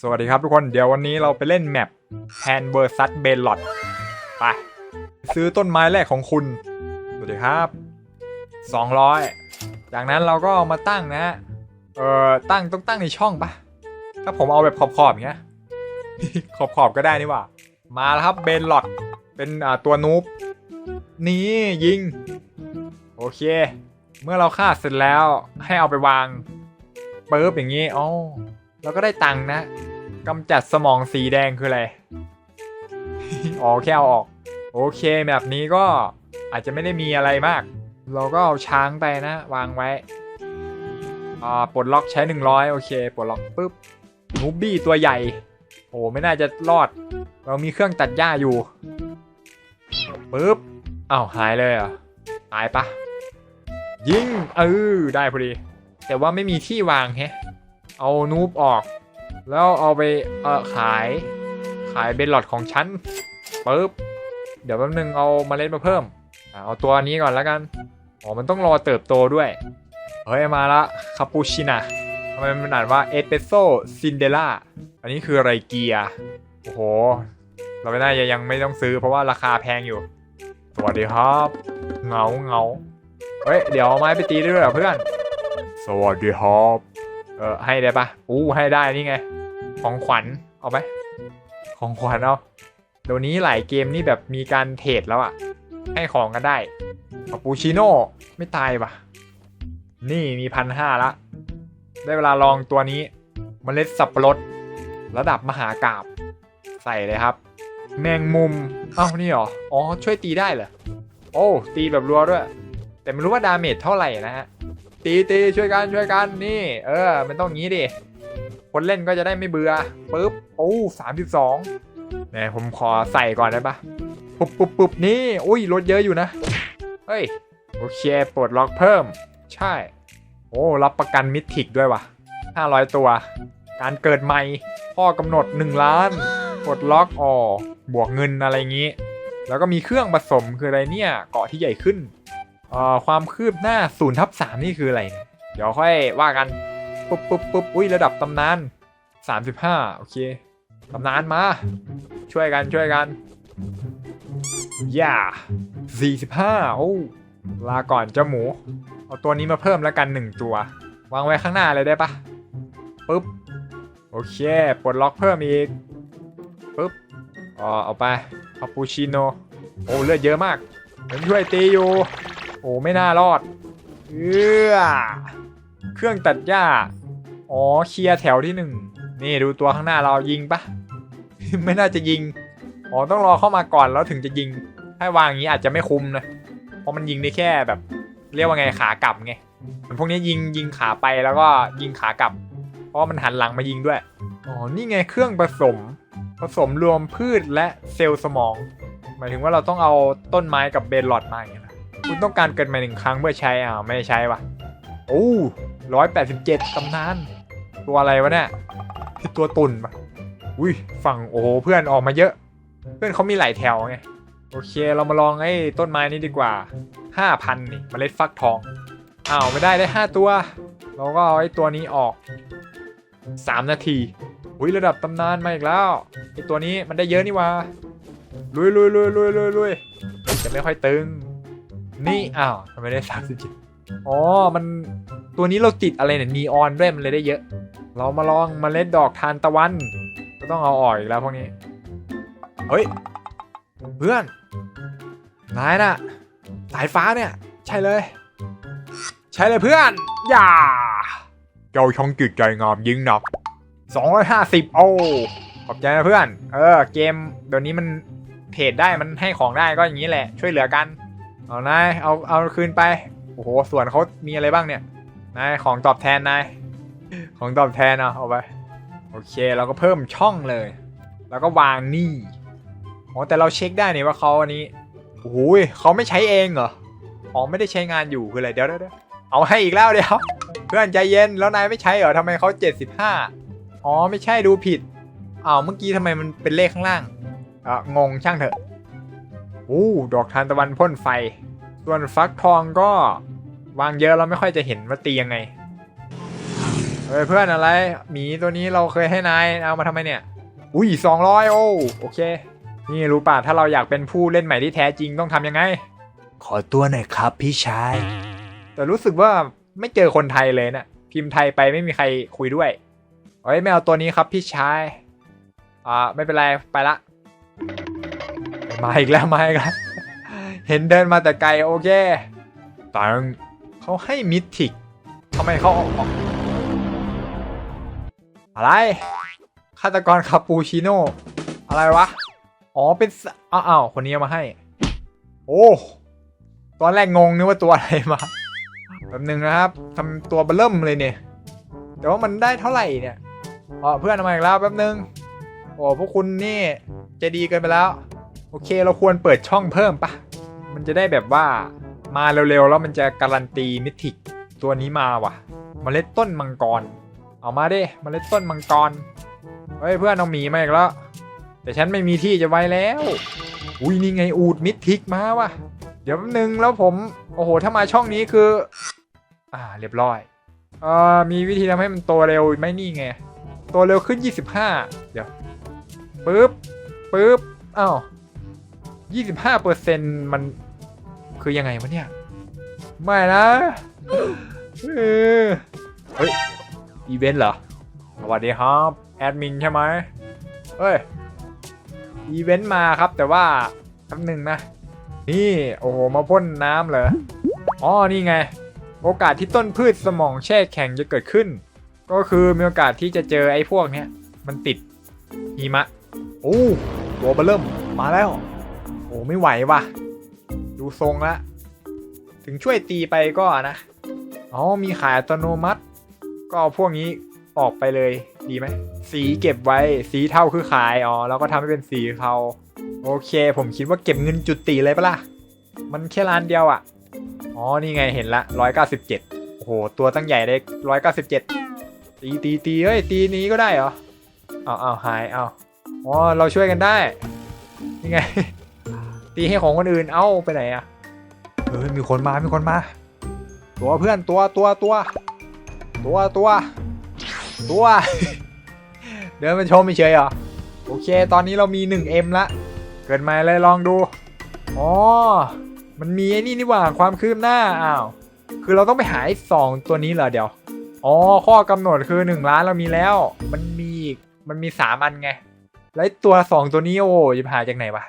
สวัสดีครับทุกคน เดี๋ยววันนี้เราไปเล่นแมปแ a นเ r อร์ซัสเบลลอดไป ซื้อต้นไม้แรกของคุณ สวัสดีครับ 200 จากนั้นเราก็เอามาตั้งนะ เอ่อ ตั้งต้องตั้งในช่องปะถ้าผมเอาแบบขอบๆอย่างเงี้ย ขอบๆก็ได้นี่ว่า มาแล้วครับเบลลอดเป็นอ่าตัวนูบนี่ยิง โอเค เมื่อเราฆ่าเสร็จแล้วให้เอาไปวางปึ๊บอย่างนี้อ๋อ เราก็ได้ตังค์นะกำจัดสมองสีแดงคืออะไร อ๋อแค่เอาออก โอเคแบบนี้ก็อาจจะไม่ได้มีอะไรมาก เราก็เอาช้างไปนะ วางไว้ อ่าปลดล็อกใช้ 100 โอเคปลดล็อกปุ๊บนูบี้ตัวใหญ่ โอ้ไม่น่าจะรอด เรามีเครื่องตัดหญ้าอยู่ปุ๊บอ้าวหายเลยเหรอะหายปะยิงเออได้พอดี แต่ว่าไม่มีที่วางแฮะ เอานูบออก แล้วเอาไปเออขาย ขายเบนหลอดของฉันปึ๊บเดี๋ยวแป๊บนึงเอาเมาเล็ดมาเพิ่มเอาตัวนี้ก่อนแล้วกันอ๋อมันต้องรอเติบโตด้วยเฮ้ยมาละคาปูชิน่าทำไมมันอ่านว่าเอสเปรสโซซินเดล่าอันนี้คืออะไรเกียร์โอ้โห เราไม่น่าจะยังไม่ต้องซื้อเพราะว่าราคาแพงอยู่ สวัสดีครับเงาเงาเฮ้ย เดี๋ยวเอาไม้ไปตีด้ด้วยเหรอเพื่อน สวัสดีครับ เออให้ได้ปะอู้ให้ได้นี่ไง ของขวัญเอาไหมของขวัญเอาเดี๋ยวนี้หลายเกมนี่แบบมีการเทรดแล้วอะให้ของกันได้คาปูชิโน่ไม่ตายปะนี่มีพันห้าละ ได้เวลาลองตัวนี้มเมล็ดสับปะรดระดับมหากราบ ใส่เลยครับ แมงมุมเอ้านี่เหรอ อ๋อ ช่วยตีได้เหรอ โอ้ ตีแบบรัวด้วย แต่ไม่รู้ว่าดาเมจเท่าไหร่นะฮะ ตีตีช่วยกันช่วยกันนี่ เออ มันต้องงี้ดิคนเล่นก็จะได้ไม่เบื่อปุ๊บโอ้สามสิบสองเนี่ยผมขอใส่ก่อนได้ปะปุ๊บปุ๊บปุ๊บนี่อุ้ยลดเยอะอยู่นะเฮ้ยโอเคปลดล็อกเพิ่ม ใช่ โอ้รับประกันมิทิกด้วยวะห้าร้อยตัว การเกิดใหม่พ่อกำหนด 1 ล้านปลดล็อกอ๋อบวกเงินอะไรงี้ แล้วก็มีเครื่องผสมคืออะไรเนี่ยเกาะที่ใหญ่ขึ้น เอ่อความคืบหน้า0ทับ3นี่คืออะไรเนี่ยเดี๋ยวค่อยว่ากัน ปุ๊บปุ๊บปุ๊บอุ้ยระดับตำนาน35โอเคตำนานมา ช่วยกันช่วยกันย่า45โอ้ลาก่อนเจ้าหมู เอาตัวนี้มาเพิ่มแล้วกัน1ตัว วางไว้ข้างหน้าเลยได้ปะปุ๊บ โอเคปลดล็อกเพิ่มอีกปุ๊บอ๋อเอาไปคาปูชิโนโอ้เลือดเยอะมากผมช่วยตีอยู่ โอ้ไม่น่ารอดเออเครื่องตัดหญ้า อ๋อเคลียร์แถวที่หนึ่งนี่ดูตัวข้างหน้าเรายิงปะไม่น่าจะยิง อ๋อต้องรอเข้ามาก่อนแล้วถึงจะยิง ถ้าวางอย่างนี้อาจจะไม่คุ้มนะ เพราะมันยิงได้แค่แบบ เรียกว่าไงขากลับไงเหมือนพวกนี้ยิงยิงขาไปแล้วก็ยิงขากลับ เพราะมันหันหลังมายิงด้วย อ๋อนี่ไงเครื่องผสม ผสมรวมพืชและเซลล์สมอง หมายถึงว่าเราต้องเอาต้นไม้กับเบนหลอดมาอย่างเคุณต้องการเกิดใหม่หนึ่งครั้งเพื่อใช้อ่าไม่ใช้ว่ะโอ้ร้อยแปดสิบเจ็ดตำนาน ตัวอะไรวะเนี่ยตัวตุ่นปะอุ้ยฝั่งโอ้โหเพื่อนออกมาเยอะ เพื่อนเขามีหลายแถวไงโอเคเรามาลองไอ้ต้นไม้นี้ดีกว่าห้าพันนี่เมล็ดฟักทองอ้าวไม่ได้ได้ห้าตัว เราก็เอาไอ้ตัวนี้ออกสามนาทีอุ้ยระดับตำนานมาอีกแล้วไอตัวนี้มันได้เยอะนี่วะลุยลุยลุยลุยลุยลุยจะไม่ค่อยตึง นี่อ้าวทำไมได้สามสิบเจ็ดอ๋อ มันตัวนี้เราติดอะไรเนี่ยนีออนด้วยมันเลยได้เยอะ เรามาลองมเมล็ดดอกทานตะวัน ก็ต้องเอาออกอีกแล้วพวกนี้ เฮ้ย เพื่อน นายน่ะ สายฟ้าเนี่ย ใช่เลย ใช่เลยเพื่อน อย่า เจ้าช่องจิตใจงามยิ่งนัก250โอ้ขอบใจนะเพื่อน เออ เกมเดี๋ยวนี้มันเทรดได้มันให้ของได้ก็อย่างนี้แหละ ช่วยเหลือกัน เอานายเอาเอาคืนไปโอ้โหส่วนเขามีอะไรบ้างเนี่ยนายของตอบแทนนายของตอบแทนเอาเอาไปโอเคเราก็เพิ่มช่องเลย แล้วก็วางนี่อ๋อแต่เราเช็คได้นี่ว่าเขาอันนี้โอ้โหเขาไม่ใช้เองเหรออ๋อไม่ได้ใช้งานอยู่คืออะไรเดี๋ยวเดี๋ยวเดี๋ยวเอาให้อีกแล้วเดี๋ยวเพื่อนใจเย็นแล้วนายไม่ใช้เหรอทำไมเขา75อ๋อไม่ใช่ดูผิดอ้าวเมื่อกี้ทำไมมันเป็นเลขข้างล่างอะงงช่างเถอะ อู้ดอกทานตะวันพ่นไฟ ส่วนฟักทองก็วางเยอะเราไม่ค่อยจะเห็นว่าตียังไงเฮ้ยเพื่อนอะไรหมีตัวนี้เราเคยให้นายเอามาทำไมเนี่ย อุ้ยสองร้อยโอ้โอเค นี่รู้ป่ะถ้าเราอยากเป็นผู้เล่นใหม่ที่แท้จริงต้องทำยังไง ขอตัวหน่อยครับพี่ชาย แต่รู้สึกว่าไม่เจอคนไทยเลยนะพิมพ์ไทยไปไม่มีใครคุยด้วยเฮ้ยไม่เอาตัวนี้ครับพี่ชาย อ่าไม่เป็นไรไปละ มาอีกแล้วมาอีกแล้ว เห็นเดินมาแต่ไกลโอเคตังเขาให้มิทิกทำไมเขาออกอะไรฆาตกรคาปูชิโน่อะไรวะ อ๋อเป็นอ้าวคนนี้มาให้ โอ้ตอนแรกงงนึกว่าตัวอะไรมาแป๊บนึงนะครับทำตัวเบลเริ่มเลยเนี่ยแต่ว่ามันได้เท่าไหร่เนี่ยอ๋อเพื่อนมาอีกแล้วแป๊บนึง โอ้พวกคุณนี่จะดีเกินไปแล้ว โอเคเราควรเปิดช่องเพิ่มปะมันจะได้แบบว่ามาเร็วๆ แล้วมันจะการันตีมิทิกตัวนี้มาว่ะเมล็ดต้นมังกร เอามาดิเมล็ดต้นมังกร เฮ้ยเพื่อนเอาหมีมาอีกแล้ว แต่ฉันไม่มีที่จะไว้แล้ว อุ้ยนี่ไงอูดมิทิกมาว่ะ เดี๋ยวแป๊บนึงแล้วผม โอ้โห ถ้ามาช่องนี้คือ อ่าเรียบร้อย เอ่อมีวิธีทำให้มันโตเร็วไหมนี่ไง โตเร็วขึ้น 25 เดี๋ยวปึ๊บปึ๊บอ้าว 25เปอร์เซ็นต์มันคือยังไงวะเนี่ย ไม่นะเฮ้ย อีเวนต์เหรอ สวัสดีครับ แอดมินใช่ไหมเฮ้ย อีเวนต์มาครับแต่ว่าคำหนึ่งนะ นี่ โอ้โห มาพ่นน้ำเหรอ อ๋อ นี่ไง โอกาสที่ต้นพืชสมองแช่แข็งจะเกิดขึ้น ก็คือมีโอกาสที่จะเจอไอ้พวกเนี้ย มันติดหิมะ โอ้ตัวเบอร์เริ่มมาแล้ว โอ้ไม่ไหวว่ะ ดูทรงละ ถึงช่วยตีไปก็นะอ๋อมีขายอัตโนมัติ ก็พวกนี้ออกไปเลยดีไหม สีเก็บไว้สีเทาคือขายอ๋อแล้วก็ทำให้เป็นสีเทาโอเค ผมคิดว่าเก็บเงินจุดติเลยปะล่ะ มันแค่ร้านเดียวอะ่ะ อ๋อ นี่ไงเห็นละร้อยเก้าสิบเจ็ดโอ้โห ตัวตั้งใหญ่ได้ร้อยเก้าสิบเจ็ดตีตีตีเฮ้ย ตีนี้ก็ได้เหรอ เอาเอาหาย เอาอ๋อ เราช่วยกันได้ นี่ไง ตีให้ของคนอื่น เอ้าไปไหนอะเฮ้ยมีคนมา มีคนมา ตัวเพื่อนตัวตัวตัว ตัวตัว ตัว เดินมาชมไม่เฉยเหรอ โอเค ตอนนี้เรามี 1M ละ เกิดใหม่เลยลองดู อ๋อ มันมีไอ้นี่นี่หว่าความคืบหน้า อ้าว คือเราต้องไปหาไอ้สองตัวนี้เหรอเดี๋ยว อ๋อ ข้อกำหนดคือ 1 ล้านเรามีแล้ว มันมีอีก มันมี 3 อันไง แล้วไอ้ตัว 2 ตัวนี้โอ้จะหาจากไหนวะ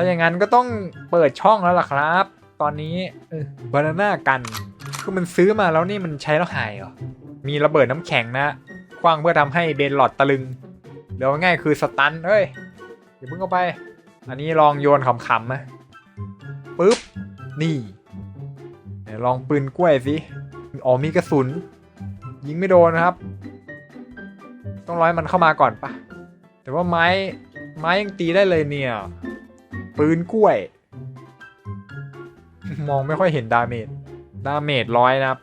ถ้าอย่างนั้นก็ต้องเปิดช่องแล้วล่ะครับ ตอนนี้บานาน่ากันคือมันซื้อมาแล้วนี่มันใช้แล้วหายเหรอ มีระเบิดน้ำแข็งนะคว้างเพื่อทำให้เบนหลอดตะลึงเดี๋ยวง่ายคือสตันเอ้ยอย่าเพิ่งเข้าไป อันนี้ลองโยนขำๆนะปึ๊บ นี่ลองปืนกล้วยสิอ๋อมีกระสุน ยิงไม่โดนนะครับ ต้องร้อยมันเข้ามาก่อนปะแต่ว่าไม้ไม้ยังตีได้เลยเนี่ย ปืนกล้วย มองไม่ค่อยเห็นดาเมจดาเมจร้อยนะครับ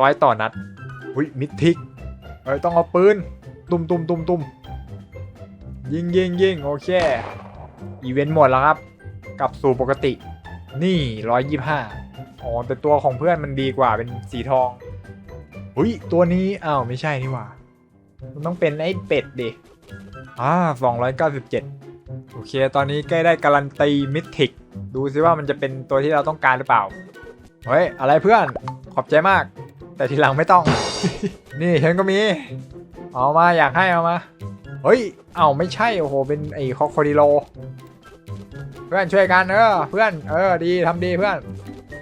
ร้อยต่อนัดหุยมิดทิกเอ้ยต้องเอาปืน ตุ้มตุ้มตุ้มตุ้มยิงยิงยิงโอเค อีเวนต์หมดแล้วครับ กลับสู่ปกติ นี่ร้อยยี่ห้าอ๋อแต่ตัวของเพื่อนมันดีกว่าเป็นสีทองอุ้ยตัวนี้อ้าวไม่ใช่นี่หว่า มันต้องเป็นไอ้เป็ดดิอ่าสองร้อยเก้าสิบเจ็ด โอเค ตอนนี้ใกล้ได้การันตีมิทิก ดูซิว่ามันจะเป็นตัวที่เราต้องการหรือเปล่า เฮ้ย อะไรเพื่อน ขอบใจมาก แต่ทีหลังไม่ต้อง นี่ฉันก็มี เอามาอยากให้เอามา เฮ้ย เอาไม่ใช่ โอ้โห เป็นไอ้คอคอดิโล เพื่อนช่วยกันเออ เพื่อน เออ ดีทำดีเพื่อน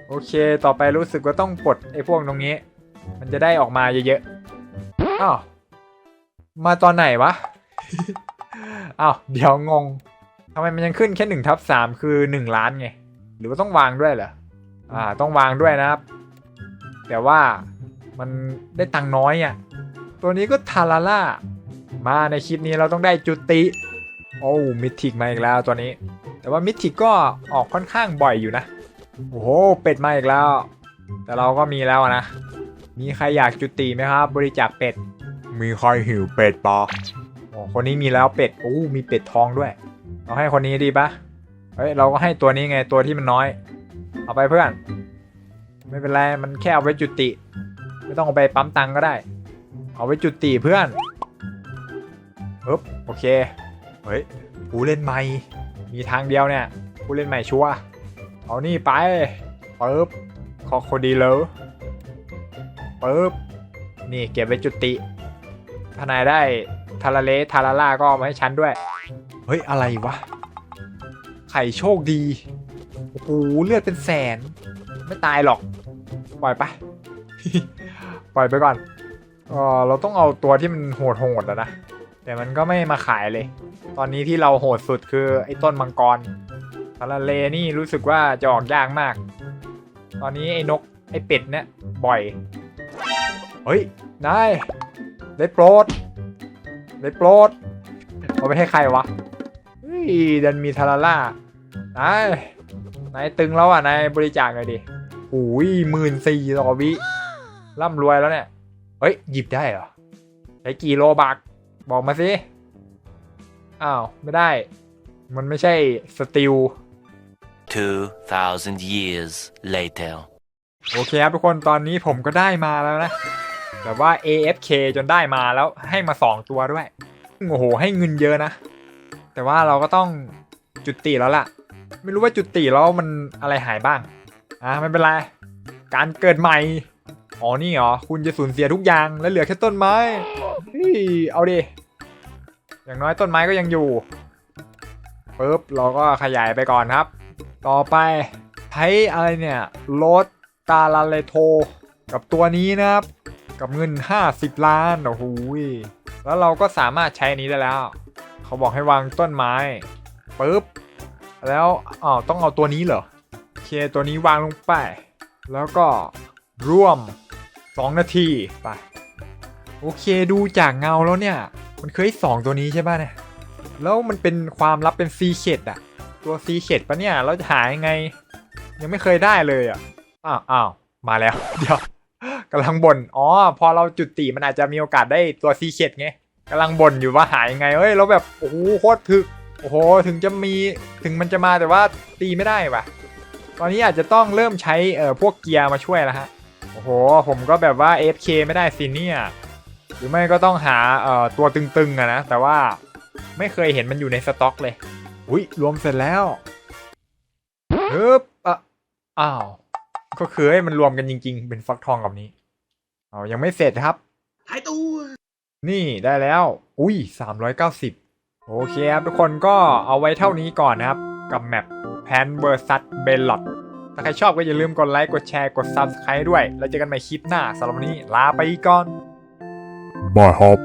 โอเค ต่อไปรู้สึกว่าต้องปลดไอ้พวกตรงนี้ มันจะได้ออกมาเยอะๆ อ้าว มาตอนไหนวะ อ้าว เดี๋ยวงง ทำไมมันยังขึ้นแค่หนึ่งทับสามคือหนึ่งล้านไง หรือว่าต้องวางด้วยเหรอ อ่า ต้องวางด้วยนะครับ แต่ว่ามันได้ตังค์น้อยอะ ตัวนี้ก็ทาราล่า มาในคลิปนี้เราต้องได้จุติ โอ้มิทิกมาอีกแล้วตัวนี้ แต่ว่ามิทิกก็ออกค่อนข้างบ่อยอยู่นะ โอ้โห เป็ดมาอีกแล้ว แต่เราก็มีแล้วนะ มีใครอยากจุติไหมครับ บริจาคเป็ด มีใครหิวเป็ดปะโอ้คนนี้มีแล้วเป็ด โอ้ มีเป็ดทองด้วย เราให้คนนี้ดีปะเฮ้ยเราก็ให้ตัวนี้ไงตัวที่มันน้อย เอาไปเพื่อน ไม่เป็นไรมันแค่เอาไว้จุติ ไม่ต้องเอาไปปั๊มตังก็ได้ เอาไว้จุติเพื่อนปึ๊บโอเคเฮ้ยผู้เล่นใหม่มีทางเดียวเนี่ยผู้เล่นใหม่ชัวเอานี่ไปปึ๊บคอโคดีเลอปึ๊บนี่เก็บไว้จุติถ้านายได้ทาราเลทาราล่าก็เอามาให้ฉันด้วย ฮ้ย อะไรวะ ไข่โชคดี โอ้โห เลือดเป็นแสน ไม่ตายหรอก ปล่อยไป ปล่อยไปก่อนเออเราต้องเอาตัวที่มันโหดโหดๆอะนะ แต่มันก็ไม่มาขายเลย ตอนนี้ที่เราโหดสุดคือไอ้ต้นมังกรทาราเลนี่รู้สึกว่าจะออกยากมาก ตอนนี้ไอ้นกไอ้เป็ดเนี่ยบ่อย เฮ้ย นาย ได้โปรด ได้โปรดเอาไปให้ใครวะ ยดันมีทาราล่านายนายตึงแล้วอะนายบริจาคหน่อยดิหูยหมื่นสี่ต่อวิร่ำรวยแล้วเนี่ย เฮ้ย หยิบได้เหรอใช้กี่โลบัก บอกมาสิ อ้าว ไม่ได้ มันไม่ใช่สติล2,000 years later. โอเคครับทุกคนตอนนี้ผมก็ได้มาแล้วนะ แบบว่า AFK จนได้มาแล้วให้มา2ตัวด้วย โอ้โห ให้เงินเยอะนะ แต่ว่าเราก็ต้องจุดติแล้วล่ะ ไม่รู้ว่าจุดติแล้วมันอะไรหายบ้าง อะไม่เป็นไร การเกิดใหม่ อ๋อนี่เหรอ คุณจะสูญเสียทุกอย่างแล้วเหลือแค่ต้นไม้เฮ้ยเอาดิ อย่างน้อยต้นไม้ก็ยังอยู่ปุ๊บเราก็ขยายไปก่อนครับ ต่อไปใช้อะไรเนี่ยรถตาลาเลโท กับตัวนี้นะครับ กับเงิน 50 ล้าน โอ้โหยแล้วเราก็สามารถใช้นี้ได้แล้ว เขาบอกให้วางต้นไม้ปุ๊บแล้วอ๋อต้องเอาตัวนี้เหรอโอเคตัวนี้วางลงไป แล้วก็ร่วม 2 นาทีไปโอเคดูจากเงาแล้วเนี่ย มันเคยสองตัวนี้ใช่ป่ะเนี่ยแล้วมันเป็นความลับเป็นซีเ e ดอะตัวซีเ e ดปะเนี่ยเราจะหายังไง ยังไม่เคยได้เลยอะอ้าวอ้าวมาแล้ว เดี๋ยวกำลังบ่นอ๋อ พอเราจุติมันอาจจะมีโอกาสได้ตัวซีเ e ดไง กำลังบ่นอยู่ว่าหายังไงเฮ้ยเราแบบโอ้โหโคตรถึกโอ้โหถึงจะมีถึงมันจะมาแต่ว่าตีไม่ได้ว่ะ ตอนนี้อาจจะต้องเริ่มใช้เอ่อพวกเกียร์มาช่วยแล้วฮะโอ้โหผมก็แบบว่า FK ไม่ได้สิเนี่ยหรือไม่ก็ต้องหาเอ่อตัวตึงๆอะนะแต่ว่าไม่เคยเห็นมันอยู่ในสต็อกเลยอุ้ยรวมเสร็จแล้วฮึบอะอ้าวก็คือให้มันรวมกันจริง ๆ เป็นฟักทองกับนี้เอายังไม่เสร็จครับหายตัว นี่ได้แล้ว อุ้ย 390 โอเคครับ ทุกคนก็เอาไว้เท่านี้ก่อนนะครับ กับแมปแพนเวอร์ซัสเบลลอดถ้าใครชอบก็อย่าลืมกดไลค์ กดแชร์ กด Subscribe ด้วย แล้วเจอกันใหม่คลิปหน้าสำหรับวันนี้ ลาไปก่อนบายฮอบ